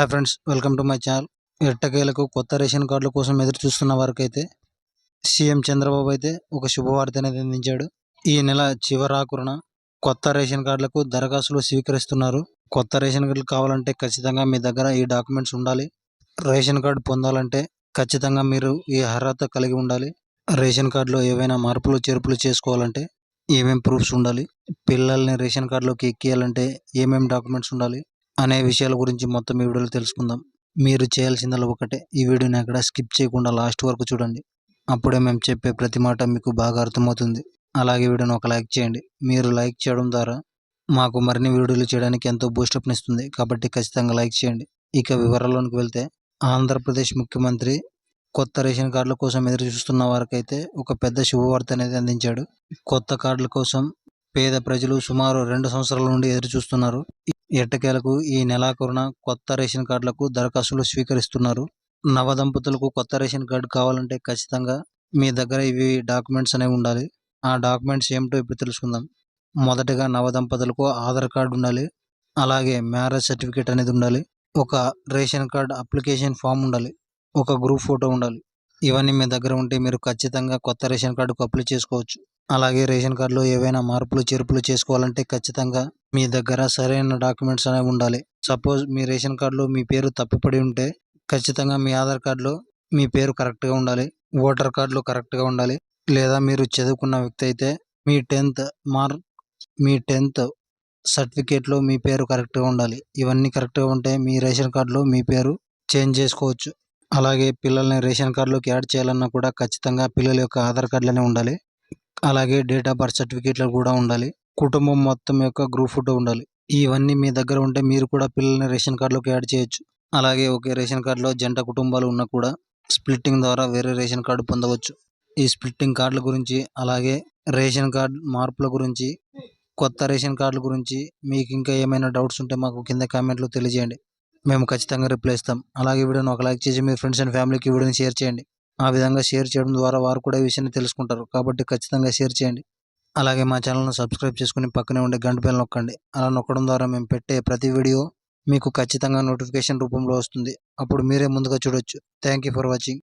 Hi friends welcome to my channel. ఎట్టకేలకు కొత్త ration కార్డుల కోసం ఎదురు చూస్తున్న వారికైతే సీఎం చంద్రబాబు అయితే ఒక శుభవార్త అనేది అందించాడు. ఈ నెల చివరాకురణ కొత్త రేషన్ కార్డులకు దరఖాస్తులు స్వీకరిస్తున్నారు. కొత్త రేషన్ కార్డులు కావాలంటే ఖచ్చితంగా మీ దగ్గర ఈ డాక్యుమెంట్స్ ఉండాలి. రేషన్ కార్డు పొందాలంటే ఖచ్చితంగా మీరు ఈ అర్హత కలిగి ఉండాలి. రేషన్ కార్డులో ఏవైనా మార్పులు చేర్పులు చేసుకోవాలంటే ఏమేం ప్రూఫ్స్ ఉండాలి? పిల్లల్ని రేషన్ కార్డులోకి ఎక్కియాలంటే ఏమేం డాక్యుమెంట్స్ ఉండాలి? అనే విషయాల గురించి మొత్తం ఈ వీడియోలో తెలుసుకుందాం. మీరు చేయాల్సిందల్లా ఒకటే. ఈ వీడియోని అక్కడ స్కిప్ చేయకుండా లాస్ట్ వరకు చూడండి. అప్పుడే మేము చెప్పే ప్రతి మాట మీకు బాగా అర్థమవుతుంది. అలాగే వీడియోని ఒక లైక్ చేయండి. మీరు లైక్ చేయడం ద్వారా మాకు మరిన్ని వీడియోలు చేయడానికి ఎంతో బూస్టప్నిస్తుంది కాబట్టి ఖచ్చితంగా లైక్ చేయండి. ఇక వివరాల్లోనికి వెళ్తే ఆంధ్రప్రదేశ్ ముఖ్యమంత్రి కొత్త రేషన్ కార్డుల కోసం ఎదురు చూస్తున్న వారికైతే ఒక పెద్ద శుభవార్త అనేది అందించాడు. కొత్త కార్డుల కోసం పేద ప్రజలు సుమారు రెండు సంవత్సరాల నుండి ఎదురు చూస్తున్నారు ఎట్టకేలకు ఈ నెలాఖరున కొత్త రేషన్ కార్డులకు దరఖాస్తులు స్వీకరిస్తున్నారు. నవదంపతులకు కొత్త రేషన్ కార్డు కావాలంటే ఖచ్చితంగా మీ దగ్గర ఇవి డాక్యుమెంట్స్ అనేవి ఉండాలి. ఆ డాక్యుమెంట్స్ ఏమిటో ఇప్పుడు తెలుసుకుందాం. మొదటగా నవదంపతులకు ఆధార్ కార్డు ఉండాలి. అలాగే మ్యారేజ్ సర్టిఫికేట్ అనేది ఉండాలి. ఒక రేషన్ కార్డ్ అప్లికేషన్ ఫామ్ ఉండాలి. ఒక గ్రూప్ ఫోటో ఉండాలి. ఇవన్నీ మీ దగ్గర ఉంటే మీరు ఖచ్చితంగా కొత్త రేషన్ కార్డుకు అప్లై చేసుకోవచ్చు. అలాగే రేషన్ కార్డులో ఏవైనా మార్పులు చేర్పులు చేసుకోవాలంటే ఖచ్చితంగా మీ దగ్గర సరైన డాక్యుమెంట్స్ అనేవి ఉండాలి. సపోజ్ మీ రేషన్ కార్డులో మీ పేరు తప్పిపడి ఉంటే ఖచ్చితంగా మీ ఆధార్ కార్డులో మీ పేరు కరెక్ట్గా ఉండాలి. ఓటర్ కార్డులో కరెక్ట్గా ఉండాలి. లేదా మీరు చదువుకున్న వ్యక్తి అయితే మీ టెన్త్ మార్క్ మీ టెన్త్ సర్టిఫికేట్లో మీ పేరు కరెక్ట్గా ఉండాలి. ఇవన్నీ కరెక్ట్గా ఉంటే మీ రేషన్ కార్డులో మీ పేరు చేంజ్ చేసుకోవచ్చు. అలాగే పిల్లల్ని రేషన్ కార్డులోకి యాడ్ చేయాలన్నా కూడా ఖచ్చితంగా పిల్లల యొక్క ఆధార్ కార్డులనే ఉండాలి. అలాగే డేట్ ఆఫ్ బర్త్ సర్టిఫికేట్లు కూడా ఉండాలి. కుటుంబం మొత్తం యొక్క గ్రూప్ ఫోటో ఉండాలి. ఇవన్నీ మీ దగ్గర ఉంటే మీరు కూడా పిల్లల్ని రేషన్ కార్డులోకి యాడ్ చేయొచ్చు. అలాగే ఒకే రేషన్ కార్డులో జంట కుటుంబాలు ఉన్నా కూడా స్ప్లిట్టింగ్ ద్వారా వేరే రేషన్ కార్డు పొందవచ్చు. ఈ స్ప్లిట్టింగ్ కార్డుల గురించి అలాగే రేషన్ కార్డు మార్పుల గురించి కొత్త రేషన్ కార్డుల గురించి మీకు ఇంకా ఏమైనా డౌట్స్ ఉంటే మాకు కింద కామెంట్లో తెలియజేయండి. మేము ఖచ్చితంగా రిప్లై ఇస్తాం. అలాగే వీడియోని ఒక లైక్ చేసి మీ ఫ్రెండ్స్ అండ్ ఫ్యామిలీకి వీడియోని షేర్ చేయండి. ఆ విధంగా షేర్ చేయడం ద్వారా వారు కూడా ఈ విషయాన్ని తెలుసుకుంటారు. కాబట్టి ఖచ్చితంగా షేర్ చేయండి. అలాగే మా ఛానల్ను సబ్స్క్రైబ్ చేసుకుని పక్కనే ఉండే గంట బెల్ నొక్కండి. అలా నొక్కడం ద్వారా మేము పెట్టే ప్రతి వీడియో మీకు ఖచ్చితంగా నోటిఫికేషన్ రూపంలో వస్తుంది. అప్పుడు మీరే ముందుగా చూడొచ్చు. Thank for watching.